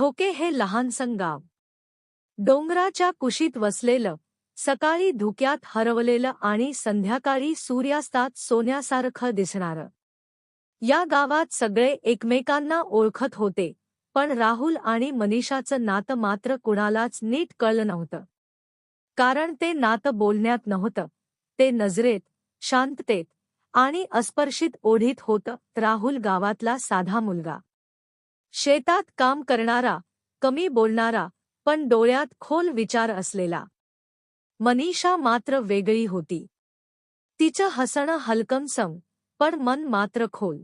थोके हे लहानसं गाव डोंगराच्या कुशीत वसलेलं सकाळी धुक्यात हरवलेलं आणि संध्याकाळी सूर्यास्तात सोन्यासारखं दिसणारं. या गावात सगळे एकमेकांना ओळखत होते पण राहुल आणि मनीषाचं नातं मात्र कुणालाच नीट कळलं नव्हतं. कारण ते नातं बोलण्यात नव्हतं ते नजरेत शांततेत आणि अस्पर्शित ओढीत होतं राहुल गावातला साधा मुलगा. शेतात काम करणारा कमी बोलणारा पण डोळ्यात खोल विचार असलेला. मनीषा मात्र वेगळी होती. तिचं हसणं हलकमसम पण मन मात्र खोल.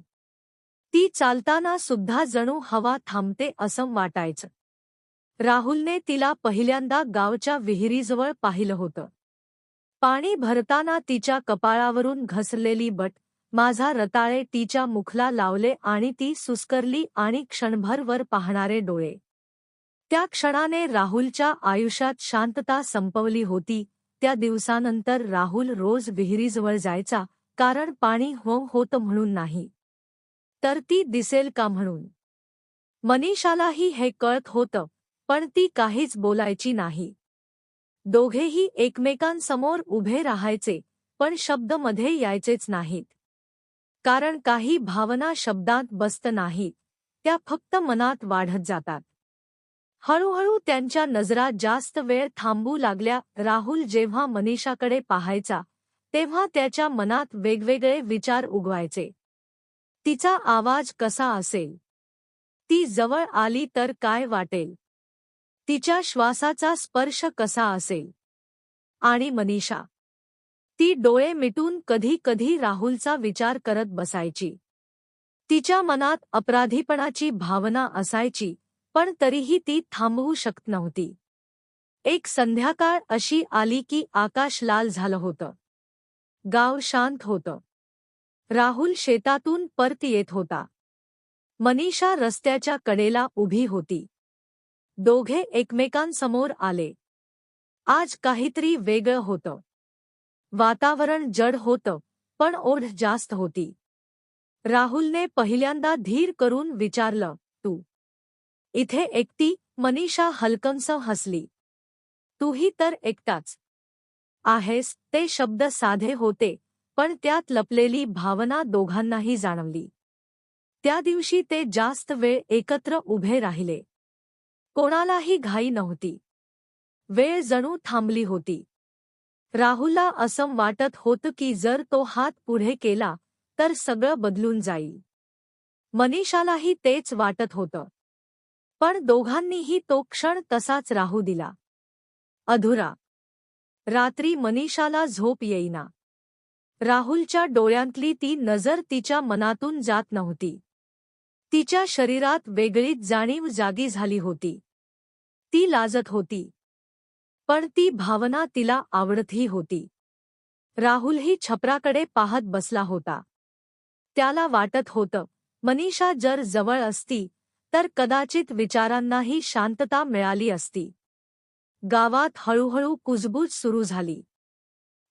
ती चालताना सुद्धा जणू हवा थांबते असं वाटायचं. राहुलने तिला पहिल्यांदा गावच्या विहिरीजवळ पाहिलं होतं. पाणी भरताना तिच्या कपाळावरून घसरलेली बट माझा रताळे तिच्या मुखला लावले आणि ती सुस्करली आणि क्षणभर वर पाहणारे डोळे. त्या क्षणाने राहुलच्या आयुष्यात शांतता संपवली होती. त्या दिवसानंतर राहुल रोज विहिरीजवळ जायचा कारण पाणी हो होतं म्हणून नाही. तर ती दिसेल का म्हणून? मनीषालाही हे कळत होतं पण ती काहीच बोलायची नाही. दोघेही एकमेकांसमोर उभे राहायचे पण शब्दमध्ये यायचेच नाहीत. कारण काही भावना शब्दात बसत नाहीत त्या फक्त मनात वाढत जातात. हळूहळू त्यांच्या नजरा जास्त वेळ थांबू लागल्या. राहुल जेव्हा मनीषाकडे पाहायचा तेव्हा त्याच्या मनात वेगवेगळे विचार उगवायचे. तिचा आवाज कसा असेल? ती जवळ आली तर काय वाटेल? तिच्या श्वासाचा स्पर्श कसा असेल? आणि मनीषा ती डोळे मिटून कधी कधी राहुलचा विचार करत बसायची. तिच्या मनात अपराधीपणाची भावना असायची पण तरीही ती थांबवू शकत नव्हती. एक संध्याकाळ अशी आली की आकाश लाल झालं होतं. गाव शांत होतं. राहुल शेतातून परत येत होता. मनीषा रस्त्याच्या कडेला उभी होती. दोघे एकमेकांसमोर आले. आज काहीतरी वेगळं होतं. वातावरण जड होतं पण ओढ जास्त होती. राहुलने पहिल्यांदा धीर करून विचारलं तू इथे एकटी मनीषा हलकंस हसली. तूही तर एकटाच. आहेस ते शब्द साधे होते पण त्यात लपलेली भावना दोघांनाही जाणवली. त्या दिवशी ते जास्त वेळ एकत्र उभे राहिले. कोणालाही घाई नव्हती. वेळ जणू थांबली होती. राहुलला असं वाटत होतं की जर तो हात पुढे केला तर सगळं बदलून जाईल. मनीषालाही तेच वाटत होतं. पण दोघांनीही तो क्षण तसाच राहू दिला. अधुरा. रात्री मनीषाला झोप येईना. राहुलच्या डोळ्यांतली ती नजर तिच्या मनातून जात नव्हती. तिच्या शरीरात वेगळीच जाणीव जागी झाली होती. ती लाजत होती. पण ती भावना तिला आवडतही होती. राहुलही छपराकडे पाहत बसला होता. त्याला वाटत होतं मनीषा जर जवळ असती तर कदाचित विचारांनाही शांतता मिळाली असती. गावात हळूहळू कुजबूज सुरू झाली.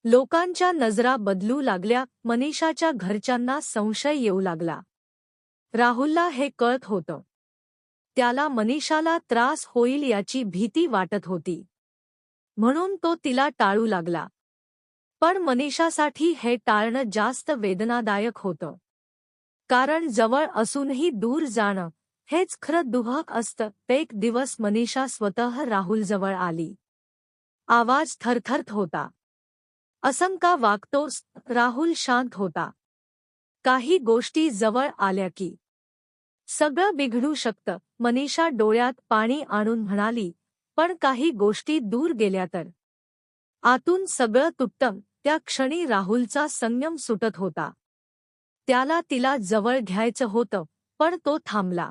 लोकांच्या नजरा बदलू लागल्या मनीषाच्या घरच्यांना संशय येऊ लागला. राहुलला हे कळत होतं. त्याला मनीषाला त्रास होईल याची भीती वाटत होती. म्हणून तो तिला टाळू लागला. पण मनीषासाठी हे टाळणं जास्त वेदनादायक होतं. कारण जवळ असूनही दूर जाणं हेच खरं दुहक असतं. एक दिवस मनीषा स्वतः राहुलजवळ आली. आवाज थरथरत होता. असंका वागतोस राहुल शांत होता. काही गोष्टी जवळ आल्या की. सगळं बिघडू शकतं. मनीषा डोळ्यात पाणी आणून म्हणाली पण काही गोष्टी दूर गेल्या तर. आतून सगळं तुटतं त्या क्षणी राहुलचा संयम सुटत होता. त्याला तिला जवळ घ्यायचं होतं पण तो थांबला.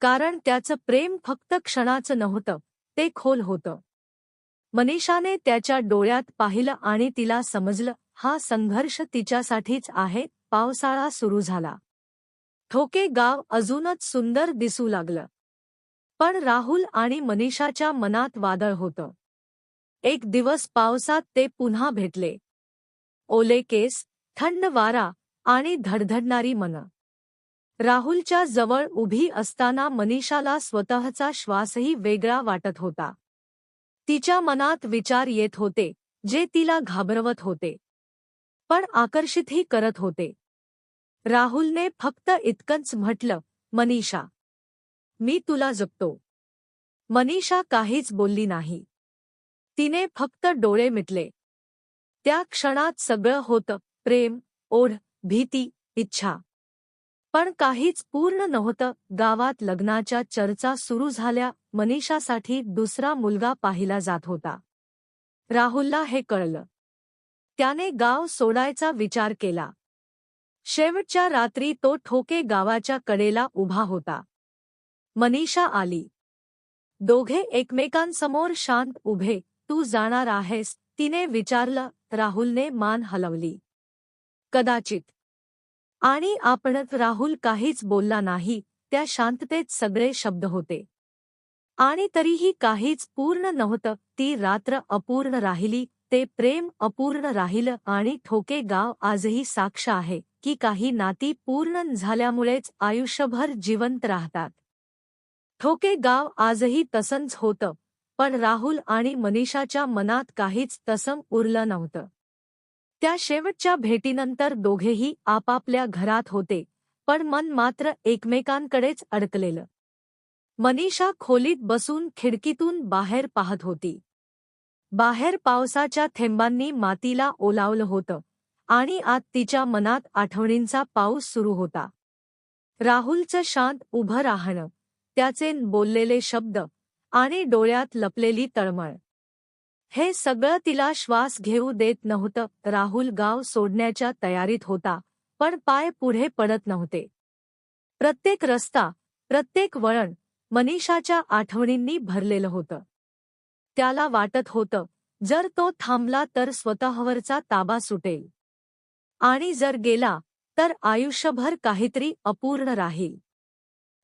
कारण त्याचं प्रेम फक्त क्षणाचं नव्हतं ते खोल होतं. मनीषाने त्याच्या डोळ्यात पाहिलं आणि तिला समजलं हा संघर्ष तिच्यासाठीच आहे पावसाळा सुरू झाला. ठोके गाव अजूनच सुंदर दिसू लागलं. पण राहुल आणि मनीषाच्या मनात वादळ होतं. एक दिवस पावसात ते पुन्हा भेटले. ओले केस थंड वारा आणि धडधडणारी मन. राहुलच्या जवळ उभी असताना मनीषाला स्वतःचा श्वासही वेगळा वाटत होता. तिच्या मनात विचार येत होते जे तिला घाबरवत होते. पण आकर्षितही करत होते. राहुलने फक्त इतकंच म्हटलं मनीषा मी तुला जगतो मनीषा काहीच बोलली नाही. तिने फक्त डोळे मिटले. त्या क्षणात सगळं होतं प्रेम ओढ भीती इच्छा. पण काहीच पूर्ण नव्हतं गावात लग्नाच्या चर्चा सुरू झाल्या मनीषासाठी दुसरा मुलगा पाहिला जात होता. राहुलला हे कळलं. त्याने गाव सोडायचा विचार केला. शेवटच्या रात्री तो ठोके गावाच्या कडेला उभा होता. मनीषा आली. दोघे एकमेकांसमोर शांत उभे. तू जाणार आहेस. तिने विचारलं. राहुलने मान हलवली. कदाचित. आणि आपणत राहुल काहीच बोलला नाही. त्या शांततेत सगळे शब्द होते. आणि तरीही काहीच पूर्ण नव्हतं. ती रात्र अपूर्ण राहिली. ते प्रेम अपूर्ण राहिलं. आणि ठोके गाव आजही साक्ष आहे की काही नाती पूर्ण झाल्यामुळेच आयुष्यभर जिवंत राहतात. ठोके गाव आजही तसंच होतं पण राहुल आणि मनीषाच्या मनात काहीच तसं उरलं नव्हतं. त्या शेवटच्या भेटीनंतर दोघेही आपापल्या घरात होते पण मन मात्र एकमेकांकडेच अडकलेलं. मनीषा खोलीत बसून खिडकीतून बाहेर पाहत होती. बाहेर पावसाच्या थेंबांनी मातीला ओलावलं होतं आणि आत तिच्या मनात आठवणींचा पाऊस सुरू होता. राहुलचं शांत उभं राहणं त्याचे बोललेले शब्द आणि डोळ्यात लपलेली तळमळ. हे सगळं तिला श्वास घेऊ देत नव्हतं. राहुल गाव सोडण्याच्या तयारीत होता पण पाय पुढे पडत नव्हते. प्रत्येक रस्ता प्रत्येक वळण मनीषाच्या आठवणींनी भरलेलं होतं. त्याला वाटत होतं जर तो थांबला तर स्वतःवरचा ताबा सुटेल. आणि जर गेला तर आयुष्यभर काहीतरी अपूर्ण राहील.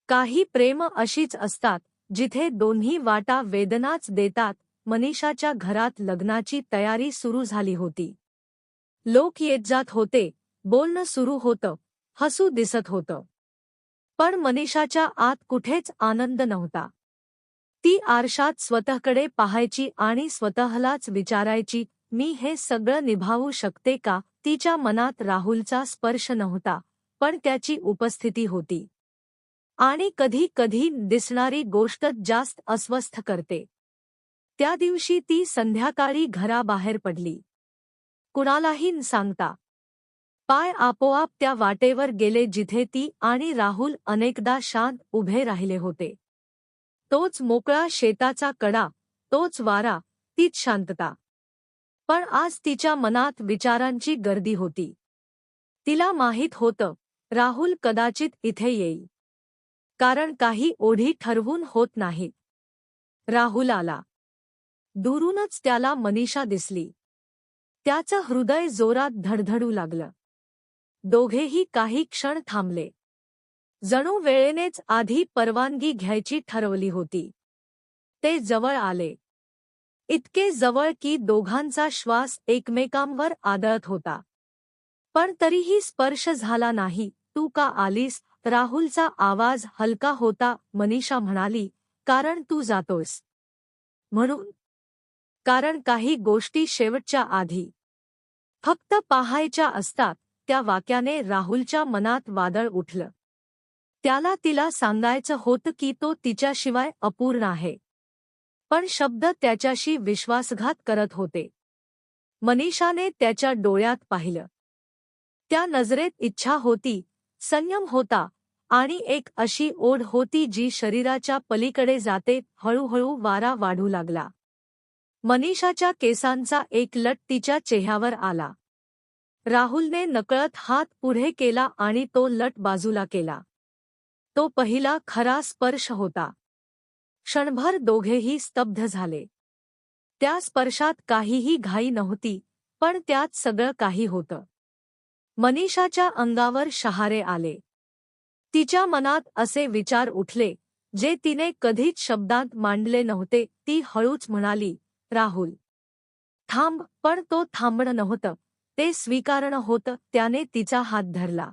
काही प्रेम अशीच असतात जिथे दोन्ही वाटा वेदनाच देतात मनीषाच्या घरात लग्नाची तयारी सुरू झाली होती. लोक येत जात होते बोलणं सुरू होतं हसू दिसत होतं. पण मनीषाच्या आत कुठेच आनंद नव्हता. ती आरशात स्वतःकडे पाहायची आणि स्वतःलाच विचारायची मी हे सगळं निभावू शकते का? तिच्या मनात राहुलचा स्पर्श नव्हता पण त्याची उपस्थिती होती. आणि कधी कधी दिसणारी गोष्ट जास्त अस्वस्थ करते. त्या दिवशी ती संध्याकाळी घराबाहेर पडली. कुणालाही सांगता. पाय आपोआप त्या वाटेवर गेले जिथे ती आणि राहुल अनेकदा शांत उभे राहिले होते. तोच मोकळा शेताचा कडा तोच वारा तीच शांतता. पण आज तिच्या मनात विचारांची गर्दी होती. तिला माहीत होतं राहुल कदाचित इथे येईल. कारण काही ओढी ठरवून होत नाहीत. राहुल आला दुरूनच त्याला मनीषा दिसली. त्याचं हृदय जोरात धडधडू लागलं. दोघेही काही क्षण थांबले. जणू वेळेनेच आधी परवानगी घ्यायची ठरवली होती. ते जवळ आले. इतके जवळ की दोघांचा श्वास एकमेकांवर आदळत होता. पण तरीही स्पर्श झाला नाही तू का आलीस राहुलचा आवाज हलका होता मनीषा म्हणाली कारण तू जातोस म्हणून कारण काही गोष्टी शेवटच्या आधी फक्त पाहायच्या असतात त्या वाक्याने राहुलच्या मनात वादळ उठलं. त्याला तिला सांगायचं होतं की तो तिच्याशिवाय अपूर्ण आहे. पण शब्द त्याच्याशी विश्वासघात करत होते. मनीषाने त्याच्या डोळ्यात पाहिलं. त्या नजरेत इच्छा होती संयम होता आणि एक अशी ओढ होती जी शरीराच्या पलीकडे जाते हळूहळू वारा वाढू लागला. मनीषाच्या केसांचा एक लट तिच्या चेह्यावर आला. राहुलने नकळत हात पुढे केला आणि तो लट बाजूला केला. तो पहिला खरा स्पर्श होता. क्षणभर दोघेही स्तब्ध झाले. त्या स्पर्शात काहीही घाई नव्हती पण त्यात सगळं काही होतं. मनीषाच्या अंगावर शहारे आले. तिच्या मनात असे विचार उठले जे तिने कधीच शब्दांत मांडले नव्हते ती हळूच म्हणाली राहुल थांब पण तो थांबणं नव्हतं. ते स्वीकारणं होतं त्याने तिचा हात धरला.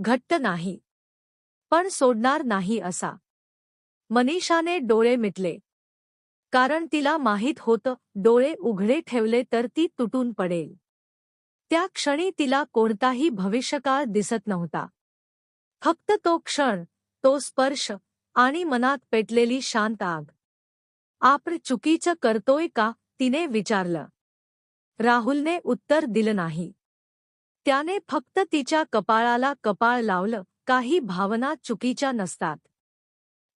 घट्ट नाही. पण सोडणार नाही असा. मनीषाने डोळे मिटले. कारण तिला माहीत होतं डोळे उघडे ठेवले तर ती तुटून पडेल. त्या क्षणी तिला कोणताही भविष्यकाळ दिसत नव्हता. फक्त तो क्षण तो स्पर्श आणि मनात पेटलेली शांत आग. आपण चुकीचं करतोय का? तिने विचारलं. राहुलने उत्तर दिलं नाही. त्याने फक्त तिच्या कपाळाला कपाळ लावलं काही भावना चुकीच्या नसतात.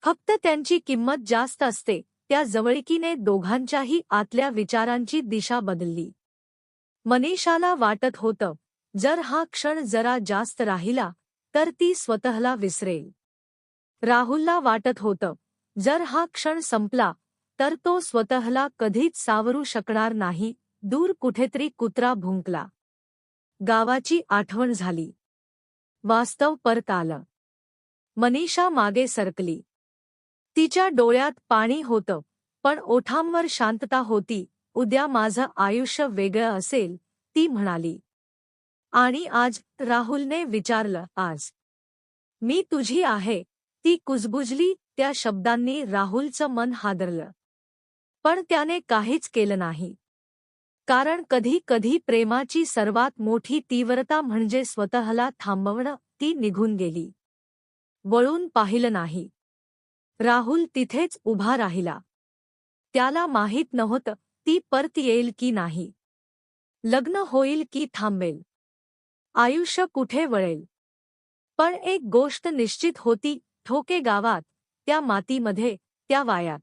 फक्त त्यांची किंमत जास्त असते त्या जवळकीने दोघांच्याही आतल्या विचारांची दिशा बदलली. मनीषाला वाटत होतं जर हा क्षण जरा जास्त राहिला तर ती स्वतःला विसरेल. राहुलला वाटत होतं जर हा क्षण संपला तर तो स्वतःला कधीच सावरू शकणार नाही दूर कुठेतरी कुत्रा भुंकला. गावाची आठवण झाली. वास्तव परत आलं. मनीषा मागे सरकली. तिच्या डोळ्यात पाणी होतं पण ओठांवर शांतता होती उद्या माझं आयुष्य वेगळं असेल ती म्हणाली. आणि आज राहुलने विचारलं आज मी तुझी आहे. ती कुजबुजली त्या शब्दांनी राहुलचं मन हादरलं. पण त्याने काहीच केलं नाही. कारण कधी कधी प्रेमाची सर्वात मोठी तीव्रता म्हणजे स्वतःला थांबवणं ती निघून गेली. वळून पाहिलं नाही. राहुल तिथेच उभा राहिला. त्याला माहीत नव्हतं ती परत येईल की नाही. लग्न होईल की थांबेल. आयुष्य कुठे वळेल? पण एक गोष्ट निश्चित होती ठोके गावात त्या मातीमध्ये त्या वायात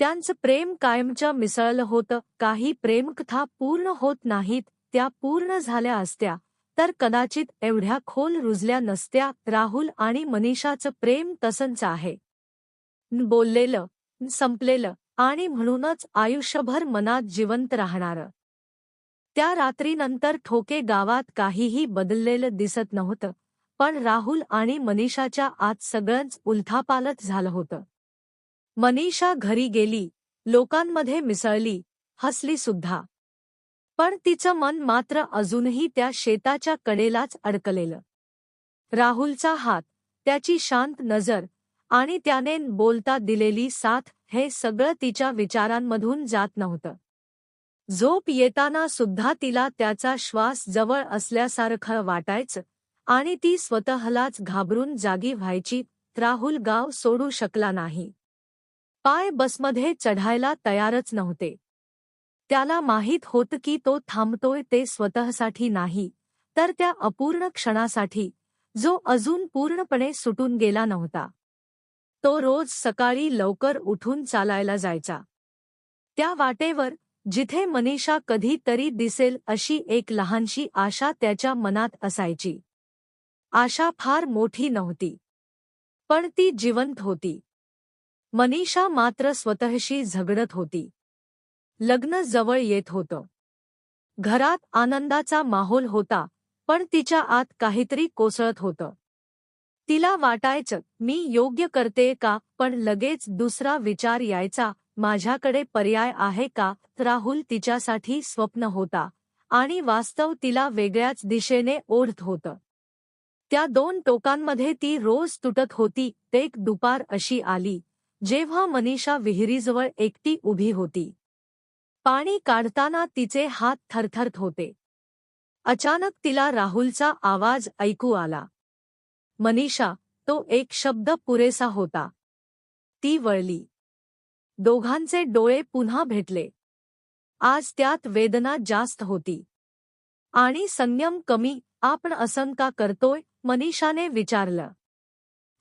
त्यांचं प्रेम कायमचं मिसळलं होतं काही प्रेमकथा पूर्ण होत नाहीत त्या पूर्ण झाल्या असत्या तर कदाचित एवढ्या खोल रुजल्या नसत्या राहुल आणि मनीषाचं प्रेम तसंच आहे. बोललेलं संपलेलं आणि म्हणूनच आयुष्यभर मनात जिवंत राहणारं. त्या रात्रीनंतर ठोके गावात काहीही बदललेलं दिसत नव्हतं. पण राहुल आणि मनीषाच्या आत सगळंच उलथापालत झालं होतं. मनीषा घरी गेली लोकांमध्ये मिसळली हसली सुद्धा. पण तिचं मन मात्र अजूनही त्या शेताच्या कडेलाच अडकलेलं. राहुलचा हात त्याची शांत नजर आणि त्याने बोलता दिलेली साथ हे सगळं तिच्या विचारांमधून जात नव्हतं. झोप येताना सुद्धा तिला त्याचा श्वास जवळ असल्यासारखं वाटायचं आणि ती स्वतःलाच घाबरून जागी व्हायची राहुल गाव सोडू शकला नाही. पाय बसमध्ये चढायला तयारच नव्हते. त्याला माहीत होतं की तो थांबतोय ते स्वतःसाठी नाही तर त्या अपूर्ण क्षणासाठी जो अजून पूर्णपणे सुटून गेला नव्हता. तो रोज सकाळी लवकर उठून चालायला जायचा. त्या वाटेवर जिथे मनीषा कधी तरी दिसेल अशी एक लहानशी आशा त्याच्या मनात असायची. आशा फार मोठी नव्हती. पण ती जिवंत होती. मनीषा मात्र स्वतःशी झगडत होती. लग्न जवळ येत होतं. घरात आनंदाचा माहोल होता पण तिच्या आत काहीतरी कोसळत होतं. तिला वाटायचं मी योग्य करते का पण लगेच दुसरा विचार यायचा माझ्याकडे पर्याय आहे का? राहुल तिच्यासाठी स्वप्न होता. आणि वास्तव तिला वेगळ्याच दिशेने ओढत होतं. त्या दोन टोकांमध्ये ती रोज तुटत होती एक दुपार अशी आली जेव्हा मनीषा विहिरीजवळ एकटी उभी होती. पाणी काढताना तिचे हात थरथरत होते. अचानक तिला राहुलचा आवाज ऐकू आला. मनीषा तो एक शब्द पुरेसा होता. ती वळली. दोघांचे डोळे पुन्हा भेटले. आज त्यात वेदना जास्त होती. आणि संयम कमी आपण असं का करतोय मनीषाने विचारलं.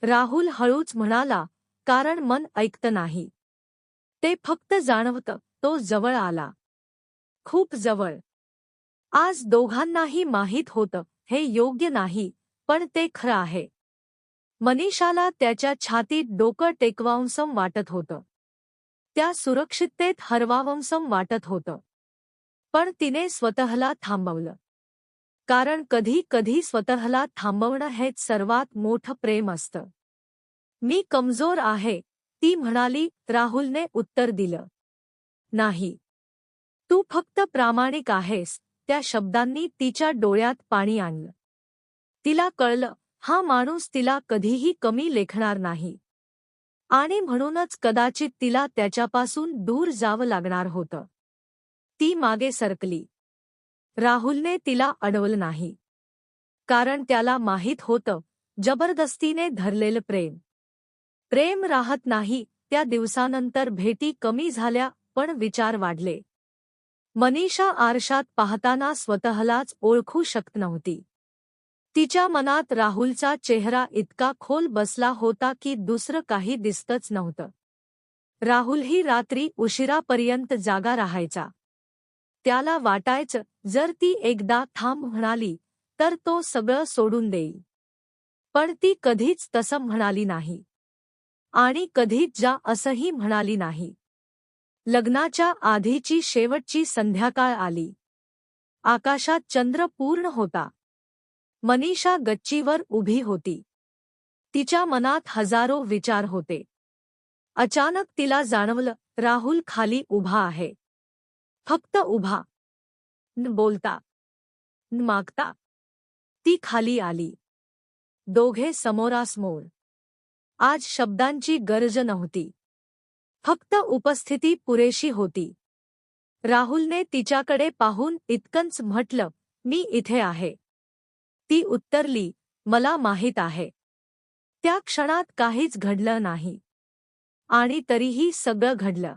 राहुल हळूच म्हणाला कारण मन ऐकतं नाही. ते फक्त जाणवतं तो जवळ आला. खूप जवळ. आज दोघांनाही माहीत होतं हे योग्य नाही पण ते खरं आहे. मनीषाला त्याच्या छातीत डोकं टेकवावंसम वाटत होतं. त्या सुरक्षिततेत हरवावंसम वाटत होतं. पण तिने स्वतःला थांबवलं. कारण कधी कधी स्वतःला थांबवणं हेच सर्वात मोठं प्रेम असतं. मी कमजोर आहे ती म्हणाली राहुलने उत्तर दिलं. नाही. तू फक्त प्रामाणिक आहेस त्या शब्दांनी तिच्या डोळ्यात पाणी आणलं. तिला कळलं हा माणूस तिला कधीही कमी लेखणार नाही. आणि म्हणूनच कदाचित तिला त्याच्यापासून दूर जावं लागणार होतं. ती मागे सरकली. राहुलने तिला अडवलं नाही. कारण त्याला माहीत होतं जबरदस्तीने धरलेलं प्रेम. प्रेम राहत नाही त्या दिवसानंतर भेटी कमी झाल्या पण विचार वाढले. मनीषा आरशात पाहताना स्वतःलाच ओळखू शकत नव्हती. तिच्या मनात राहुलचा चेहरा इतका खोल बसला होता की दुसरं काही दिसतच नव्हतं. राहुलही रात्री उशिरापर्यंत जागा राहायचा. त्याला वाटायचं जर ती एकदा थांब म्हणाली तर तो सगळं सोडून देईल. पण ती कधीच तसं म्हणाली नाही. आणि कधीच जा असंही म्हणाली नाही. लग्नाच्या आधीची शेवटची संध्याकाळ आली. आकाशात चंद्र पूर्ण होता. मनीषा गच्चीवर उभी होती. तिच्या मनात हजारो विचार होते. अचानक तिला जाणवलं राहुल खाली उभा आहे. फक्त उभा. न बोलता. न मागता. ती खाली आली. दोघे समोरासमोर. आज शब्दांची गरज नव्हती. फक्त उपस्थिती पुरेशी होती. राहुलने तिच्याकडे पाहून इतकंच म्हटलं मी इथे आहे. ती उत्तरली मला माहीत आहे. त्या क्षणात काहीच घडलं नाही. आणि तरीही सगळं घडलं.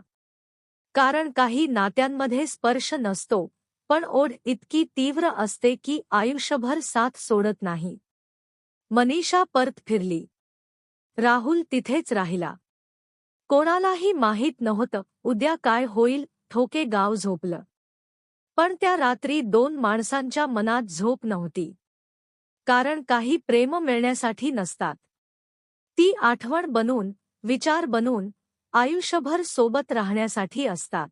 कारण काही नात्यांमध्ये स्पर्श नसतो पण ओढ इतकी तीव्र असते की आयुष्यभर साथ सोडत नाही. मनीषा परत फिरली. राहुल तिथेच राहिला. कोणालाही माहीत नव्हतं उद्या काय होईल ठोके गाव झोपलं. पण त्या रात्री दोन माणसांच्या मनात झोप नव्हती. कारण काही प्रेम मिळण्यासाठी नसतात. ती आठवण बनून विचार बनून आयुष्यभर सोबत राहण्यासाठी असतात.